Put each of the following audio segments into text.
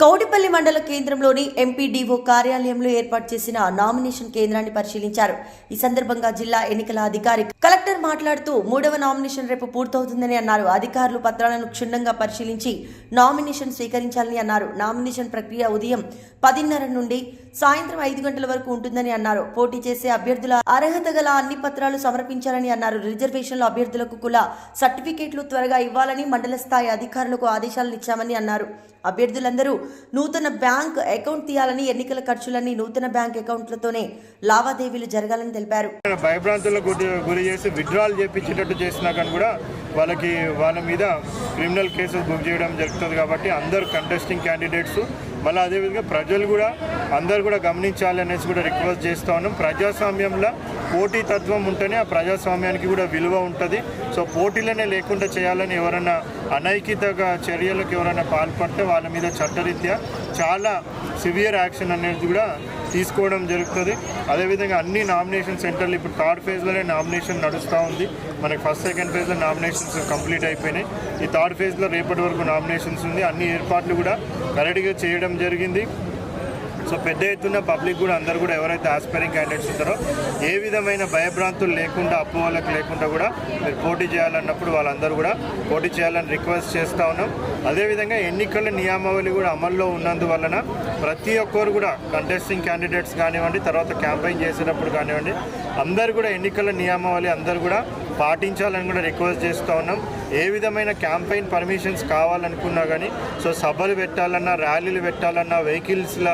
కౌడిపల్లి మండల కేంద్రంలోని ఎంపీడీఓ కార్యాలయంలో ఏర్పాటు చేసిన నామినేషన్ కేంద్రాన్ని పరిశీలించారు. ఈ సందర్భంగా జిల్లా ఎన్నికల అధికారి కలెక్టర్ మాట్లాడుతూ మూడవ నామినేషన్ రేపు పూర్తవుతుందని అన్నారు. అధికారులు పత్రాలను క్షుణ్ణంగా పరిశీలించి నామినేషన్ స్వీకరించాలని అన్నారు. నామినేషన్ ప్రక్రియ ఉదయం పదిన్నర నుండి సాయంత్రం ఐదు గంటల వరకు ఉంటుందని అన్నారు. పోటీ చేసే అభ్యర్థుల అర్హత గల అన్ని పత్రాలు సమర్పించాలని అన్నారు. రిజర్వేషన్ల అభ్యర్థులకు కుల సర్టిఫికేట్లు త్వరగా ఇవ్వాలని మండల స్థాయి అధికారులకు ఆదేశాలు ఇచ్చామని అన్నారు. అభ్యర్థులందరూ నూతన బ్యాంక్ అకౌంట్ తీయాలని ఎన్నికల ఖర్చులన్నీ నూతన బ్యాంక్ అకౌంట్లతోనే లావాదేవీలు జరగాలని తెలిపారు. భయభ్రాంతులకు గురి చేసి విత్డ్రాల్ చేపించేటట్టు చేసినా కానీ కూడా వాళ్ళకి వాళ్ళ మీద క్రిమినల్ కేసులు బుక్ చేయడం జరుగుతుంది కాబట్టి అందరు కంటెస్టింగ్ క్యాండిడేట్స్ మళ్ళీ అదేవిధంగా ప్రజలు కూడా అందరు కూడా గమనించాలి అనేసి కూడా రిక్వెస్ట్ చేస్తూ ఉన్నాం. ప్రజాస్వామ్యంలో పోటీ తత్వం ఉంటేనే ఆ ప్రజాస్వామ్యానికి కూడా విలువ ఉంటుంది. సో పోటీలనే లేకుండా చేయాలని ఎవరైనా అనైకితగా చర్యలకు ఎవరైనా పాల్పడితే వాళ్ళ మీద చట్టరీత్యా చాలా సివియర్ యాక్షన్ అనేది కూడా తీసుకోవడం జరుగుతుంది. అదేవిధంగా అన్ని నామినేషన్ సెంటర్లు ఇప్పుడు థర్డ్ ఫేజ్లోనే నామినేషన్ నడుస్తూ ఉంది. మనకి ఫస్ట్ సెకండ్ ఫేజ్లో నామినేషన్స్ కంప్లీట్ అయిపోయినాయి. ఈ థర్డ్ ఫేజ్లో రేపటి వరకు నామినేషన్స్ ఉంది. అన్ని ఏర్పాట్లు కూడా కరెక్ట్గా చేయడం జరిగింది. సో పెద్ద ఎత్తున పబ్లిక్ కూడా అందరూ కూడా ఎవరైతే ఆస్పైరింగ్ క్యాండిడేట్స్ ఉంటారో ఏ విధమైన భయభ్రాంతులు లేకుండా అపోహలకు లేకుండా కూడా మీరు పోటీ చేయాలన్నప్పుడు వాళ్ళందరూ కూడా పోటీ చేయాలని రిక్వెస్ట్ చేస్తూ ఉన్నాం. అదేవిధంగా ఎన్నికల నియామావళి కూడా అమల్లో ఉన్నందువలన ప్రతి ఒక్కరు కూడా కంటెస్టింగ్ క్యాండిడేట్స్ కానివ్వండి తర్వాత క్యాంపెయిన్ చేసేటప్పుడు కానివ్వండి అందరు కూడా ఎన్నికల నియామావళి అందరూ కూడా పాటించాలని కూడా రిక్వెస్ట్ చేస్తూ ఉన్నాం. ఏ విధమైన క్యాంపెయిన్ పర్మిషన్స్ కావాలనుకున్నా కానీ సో సభలు పెట్టాలన్నా ర్యాలీలు పెట్టాలన్నా వెహికల్స్ల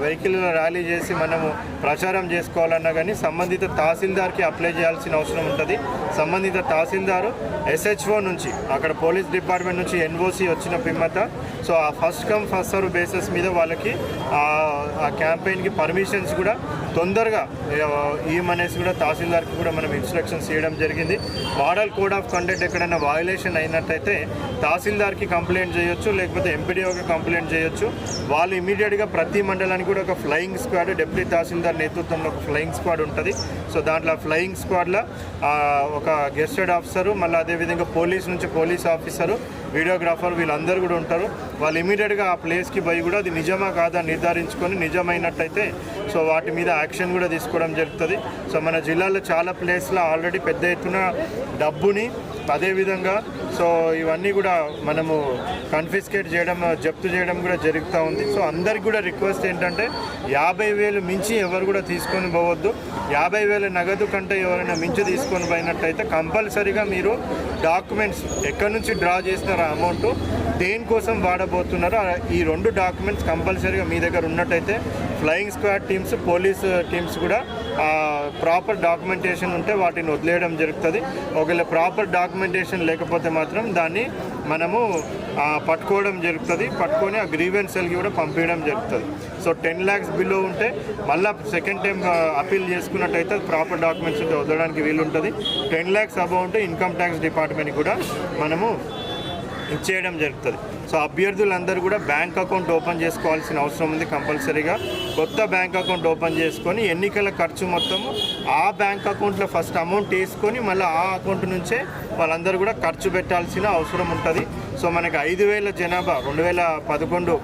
వెహికల్ ర్యాలీ చేసి మనము ప్రచారం చేసుకోవాలన్నా కానీ సంబంధిత తహసీల్దార్కి అప్లై చేయాల్సిన అవసరం ఉంటుంది. సంబంధిత తహసీల్దారు ఎస్హెచ్ఓ నుంచి అక్కడ పోలీస్ డిపార్ట్మెంట్ నుంచి ఎన్ఓసి వచ్చిన పిమ్మత సో ఆ first come first serve basis మీద వాళ్ళకి ఆ- క్యాంపెయిన్కి పర్మిషన్స్ కూడా తొందరగా ఈమనేసి కూడా తహసీల్దార్కి కూడా మనం ఇన్స్ట్రక్షన్స్ చేయడం జరిగింది. మోడల్ కోడ్ ఆఫ్ కండక్ట్ ఎక్కడైనా వయలేషన్ అయినట్టయితే తహసీల్దార్కి కంప్లైంట్ చేయొచ్చు లేకపోతే ఎంపీడీఓకి కంప్లైంట్ చేయొచ్చు. వాళ్ళు ఇమీడియట్గా ప్రతి మండలానికి కూడా ఒక ఫ్లయింగ్ స్క్వాడ్ డిప్యూటీ తహసీల్దార్ నేతృత్వంలో ఒక ఫ్లయింగ్ స్క్వాడ్ ఉంటుంది. సో దాంట్లో ఫ్లయింగ్ స్క్వాడ్లో ఒక గెస్టెడ్ ఆఫీసరు మళ్ళీ అదేవిధంగా పోలీస్ నుంచి పోలీస్ ఆఫీసరు వీడియోగ్రాఫర్ వీళ్ళందరూ కూడా ఉంటారు. వాళ్ళు ఇమీడియట్గా ఆ ప్లేస్కి పోయి కూడా అది నిజమా కాదా నిర్ధారించుకొని నిజమైనట్టయితే సో వాటి మీద యాక్షన్ కూడా తీసుకోవడం జరుగుతుంది. సో మన జిల్లాలో చాలా ప్లేస్లో ఆల్రెడీ పెద్ద ఎత్తున డబ్బుని అదేవిధంగా సో ఇవన్నీ కూడా మనము కన్ఫిస్కేట్ చేయడం జప్తు చేయడం కూడా జరుగుతూ ఉంది. సో అందరికి కూడా రిక్వెస్ట్ ఏంటంటే యాభై వేలు మించి ఎవరు కూడా తీసుకొని పోవద్దు. యాభై వేల నగదు కంటే ఎవరైనా మించి తీసుకొని పోయినట్టయితే కంపల్సరీగా మీరు డాక్యుమెంట్స్ ఎక్కడి నుంచి డ్రా చేసినారో అమౌంట్ దేనికోసం వాడబోతున్నారో ఈ రెండు డాక్యుమెంట్స్ కంపల్సరీగా మీ దగ్గర ఉన్నట్టయితే flying squad teams police teams కూడా ప్రాపర్ డాక్యుమెంటేషన్ ఉంటే వాటిని వదిలేయడం జరుగుతుంది. ఒకవేళ ప్రాపర్ డాక్యుమెంటేషన్ లేకపోతే మాత్రం దాన్ని మనము పట్టుకోవడం జరుగుతుంది. పట్టుకొని ఆ గ్రీవెన్స్ సెల్కి కూడా పంపించడం జరుగుతుంది. సో టెన్ ల్యాక్స్ బిలో ఉంటే మళ్ళీ సెకండ్ టైం అప్పీల్ చేసుకున్నట్టయితే ప్రాపర్ డాక్యుమెంట్స్ ఉంటే వదలడానికి వీలుంటుంది. టెన్ ల్యాక్స్ అబౌ ఉంటే ఇన్కమ్ ట్యాక్స్ డిపార్ట్మెంట్ కూడా మనము ఇచ్చేయడం జరుగుతుంది. సో అభ్యర్థులందరూ కూడా బ్యాంక్ అకౌంట్ ఓపెన్ చేసుకోవాల్సిన అవసరం ఉంది కంపల్సరీగా. కొత్త బ్యాంక్ అకౌంట్ ఓపెన్ చేసుకొని ఎన్నికల ఖర్చు మొత్తము ఆ బ్యాంక్ అకౌంట్లో ఫస్ట్ అమౌంట్ వేసుకొని మళ్ళీ ఆ అకౌంట్ నుంచే వాళ్ళందరూ కూడా ఖర్చు పెట్టాల్సిన అవసరం ఉంటుంది. సో మనకి ఐదు వేల జనాభా రెండు వేల పదకొండు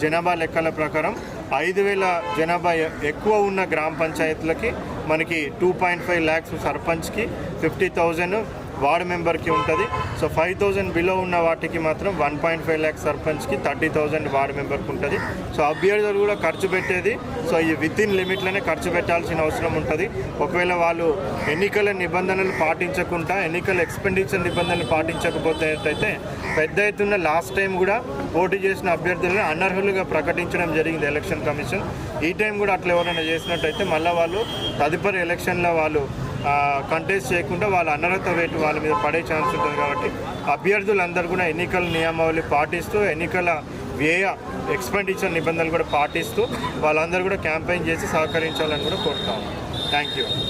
జనాభా లెక్కల ప్రకారం ఐదు వేల జనాభా ఎ- ఎక్కువ ఉన్న గ్రామ పంచాయతీలకి మనకి టూ పాయింట్ ఫైవ్ ల్యాక్స్ సర్పంచ్కి ఫిఫ్టీ థౌజండ్ వార్డ్ మెంబర్కి ఉంటుంది. సో ఫైవ్ థౌజండ్ బిలో ఉన్న వాటికి మాత్రం వన్ పాయింట్ ఫైవ్ ల్యాక్ సర్పంచ్కి థర్టీ థౌజండ్ వార్డ్ మెంబర్కి ఉంటుంది. సో అభ్యర్థులు కూడా ఖర్చు పెట్టేది. సో ఈ విత్ ఇన్ లిమిట్లోనే ఖర్చు పెట్టాల్సిన అవసరం ఉంటుంది. ఒకవేళ వాళ్ళు ఎన్నికల నిబంధనలు పాటించకుండా ఎన్నికల ఎక్స్పెండిచర్ నిబంధనలు పాటించకపోతే అయితే పెద్ద ఎత్తున లాస్ట్ టైం కూడా పోటీ చేసిన అభ్యర్థులను అనర్హులుగా ప్రకటించడం జరిగింది ఎలక్షన్ కమిషన్. ఈ టైం కూడా అట్లా ఎవరైనా చేసినట్టయితే మళ్ళీ వాళ్ళు తదుపరి ఎలక్షన్లో వాళ్ళు కంటెస్ట్ చేయకుండా వాళ్ళ అనర్హత వేటు వాళ్ళ మీద పడే ఛాన్స్ ఉంటుంది కాబట్టి అభ్యర్థులందరూ కూడా ఎన్నికల నియమావళి పాటిస్తూ ఎన్నికల వ్యయ ఎక్స్పెండిచర్ నిబంధనలు కూడా పాటిస్తూ వాళ్ళందరూ కూడా క్యాంపెయిన్ చేసి సహకరించాలని కూడా కోరుతాము థ్యాంక్ యూ